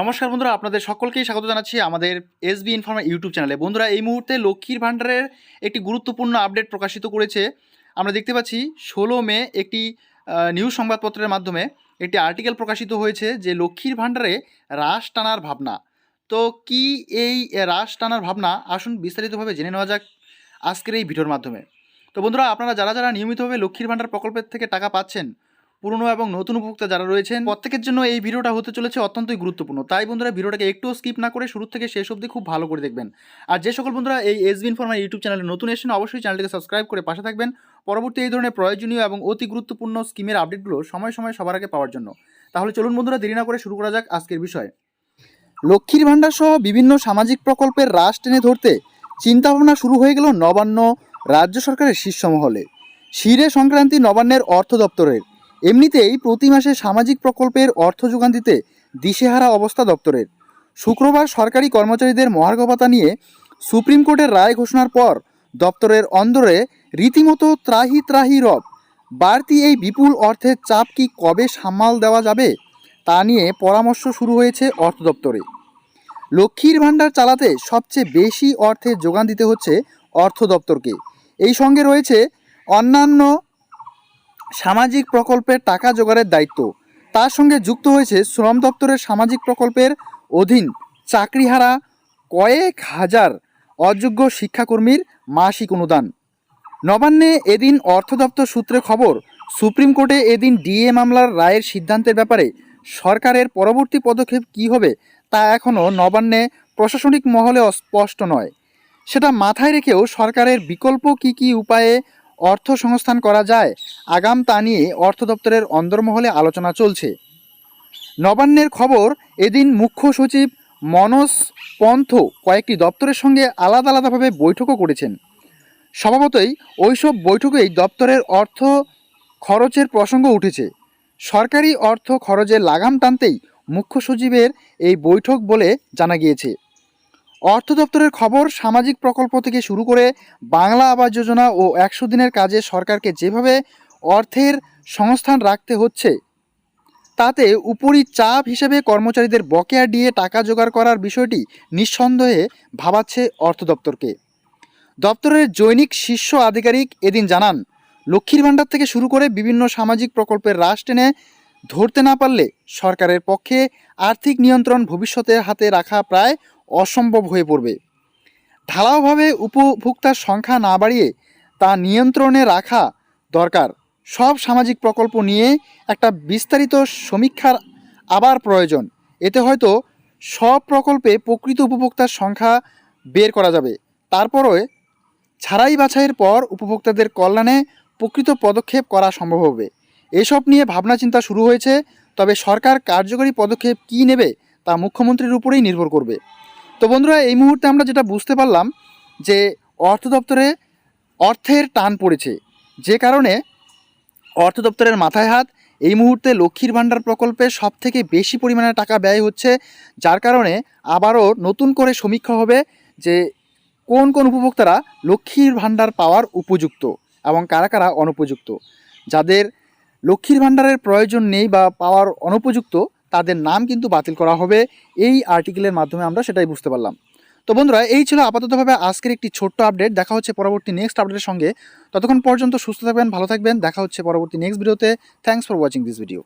নমস্কার বন্ধুরা, আপনাদের সকলকেই স্বাগত জানাচ্ছি আমাদের এসবি ইনফর্মার ইউটিউব চ্যানেলে। বন্ধুরা, এই মুহূর্তে লক্ষ্মীর ভাণ্ডারের একটি গুরুত্বপূর্ণ আপডেট প্রকাশিত করেছে। আমরা দেখতে পাচ্ছি, ষোলো মে একটি নিউজ সংবাদপত্রের মাধ্যমে একটি আর্টিকেল প্রকাশিত হয়েছে যে লক্ষ্মীর ভাণ্ডারে রাশ টানার ভাবনা। তো কি এই রাশ টানার ভাবনা? আসুন বিস্তারিতভাবে জেনে নেওয়া যাক আজকের এই ভিডিওর মাধ্যমে। তো বন্ধুরা, আপনারা যারা যারা নিয়মিতভাবে লক্ষ্মীর ভাণ্ডার প্রকল্পের থেকে টাকা পাচ্ছেন পুরনো এবং নতুন উপভোক্তা যারা রয়েছেন, প্রত্যেকের জন্য এই ভিডিওটা হতে চলেছে অত্যন্তই গুরুত্বপূর্ণ। তাই বন্ধুরা, ভিডিওটাকে একটুও স্কিপ না করে শুরু থেকে শেষ অবধি খুব ভালো করে দেখবেন। আর যে সকল বন্ধুরা এই এসবি ইনফরমার ইউটিউব চ্যানেলে নতুন এসেছেন, অবশ্যই চ্যানেলটিকে সাবস্ক্রাইব করে পাশে থাকবেন। পরবর্তী এই ধরনের প্রয়োজনীয় এবং অতি গুরুত্বপূর্ণ স্কিমের আপডেটগুলো সময় সময় সবার আগে পাওয়ার জন্য। তাহলে চলুন বন্ধুরা, দেরি না করে শুরু করা যাক আজকের বিষয়। লক্ষ্মীর ভাণ্ডার সহ বিভিন্ন সামাজিক প্রকল্পের রাশ টেনে ধরতে চিন্তাভাবনা শুরু হয়ে গেল নবান্ন রাজ্য সরকারের শীর্ষ মহলে। শিরে সংক্রান্তি নবান্নের অর্থ দপ্তরের এমনিতেই প্রতি মাসে সামাজিক প্রকল্পের অর্থ যোগান দিতে দিশেহারা অবস্থা দপ্তরের। শুক্রবার সরকারি কর্মচারীদের মহার্ঘ ভাতা নিয়ে সুপ্রিম কোর্টের রায় ঘোষণার পর দপ্তরের অন্দরে রীতিমতো ত্রাহি ত্রাহি রব। বাড়তি এই বিপুল অর্থের চাপ কি কবে সামাল দেওয়া যাবে তা নিয়ে পরামর্শ শুরু হয়েছে অর্থ দপ্তরে। লক্ষ্মীর ভাণ্ডার চালাতে সবচেয়ে বেশি অর্থের যোগান দিতে হচ্ছে অর্থ দপ্তরকে। এই সঙ্গে রয়েছে অন্যান্য সামাজিক প্রকল্পের টাকা জোগাড়ের দায়িত্ব। তার সঙ্গে যুক্ত হয়েছে শ্রম দপ্তরের সামাজিক প্রকল্পের অধীন চাকরিহারা কয়েক হাজার অযোগ্য শিক্ষাকর্মীর মাসিক অনুদান। নবান্নে এদিন অর্থ দপ্তর সূত্রে খবর, সুপ্রিম কোর্টে এদিন ডিএ মামলার রায়ের সিদ্ধান্তের ব্যাপারে সরকারের পরবর্তী পদক্ষেপ কী হবে তা এখনও নবান্নে প্রশাসনিক মহলে অস্পষ্ট নয়। সেটা মাথায় রেখেও সরকারের বিকল্প কী কী উপায়ে অর্থ সংস্থান করা যায়। আগাম তা নিয়ে অর্থ দপ্তরের অন্দরমহলে আলোচনা চলছে। নবান্নের খবর, এদিন মুখ্য সচিব মনোজ পন্থ কয়েকটি দপ্তরের সঙ্গে আলাদা আলাদাভাবে বৈঠকও করেছেন। স্বভাবতই ওইসব বৈঠকেই দপ্তরের অর্থ খরচের প্রসঙ্গ উঠেছে। সরকারি অর্থ খরচের লাগাম টানতেই মুখ্য সচিবের এই বৈঠক বলে জানা গিয়েছে। অর্থ দপ্তরের খবর সামাজিক প্রকল্প থেকে শুরু করে বাংলা আবাস যোজনা ও একশো দিনের কাজে সরকারকে যেভাবে অর্থের সংস্থান রাখতে হচ্ছে, তাতে উপরি চাপ হিসেবে কর্মচারীদের বকেয়া দিয়ে টাকা জোগাড় করার বিষয়টি নিঃসন্দেহে ভাবাচ্ছে অর্থ দপ্তরকে। দপ্তরের জৈনিক শীর্ষ আধিকারিক এদিন জানান, লক্ষ্মীর ভাণ্ডার থেকে শুরু করে বিভিন্ন সামাজিক প্রকল্পের রাশ টেনে ধরতে না পারলে সরকারের পক্ষে আর্থিক নিয়ন্ত্রণ ভবিষ্যতে হাতে রাখা প্রায় অসম্ভব হয়ে পড়বে। ঢালাওভাবে উপভোক্তার সংখ্যা না বাড়িয়ে তা নিয়ন্ত্রণে রাখা দরকার। সব সামাজিক প্রকল্প নিয়ে একটা বিস্তারিত সমীক্ষার আবার প্রয়োজন। এতে হয়তো সব প্রকল্পে প্রকৃত উপভোক্তার সংখ্যা বের করা যাবে। তারপরে ছাড়াই বাছাইয়ের পর উপভোক্তাদের কল্যাণে প্রকৃত পদক্ষেপ করা সম্ভব হবে। এসব নিয়ে ভাবনা চিন্তা শুরু হয়েছে, তবে সরকার কার্যকরী পদক্ষেপ কী নেবে তা মুখ্যমন্ত্রীর উপরেই নির্ভর করবে। তো বন্ধুরা, এই মুহূর্তে আমরা যেটা বুঝতে পারলাম যে অর্থ দপ্তরে অর্থের টান পড়েছে। যে কারণে অর্থ দপ্তরের মাথায় হাত এই মুহূর্তে লক্ষ্মীর ভাণ্ডার প্রকল্পে সব থেকে বেশি পরিমাণে টাকা ব্যয় হচ্ছে, যার কারণে আবারও নতুন করে সমীক্ষা হবে যে কোন কোন উপভোক্তারা লক্ষ্মীর ভাণ্ডার পাওয়ার উপযুক্ত এবং কারা কারা অনুপযুক্ত। যাদের লক্ষ্মীর ভাণ্ডারের প্রয়োজন নেই বা পাওয়ার অনুপযুক্ত তাদের নাম কিন্তু বাতিল করা হবে। এই আর্টিকেলের মাধ্যমে আমরা সেটাই বুঝতে পারলাম। তো বন্ধুরা, এই ছিল আপাততভাবে আজকের একটি ছোট্ট আপডেট দেখা হচ্ছে পরবর্তী নেক্সট আপডেটের সঙ্গে। ততক্ষণ পর্যন্ত সুস্থ থাকবেন, ভালো থাকবেন। দেখা হচ্ছে পরবর্তী নেক্সট ভিডিওতে thanks for watching this video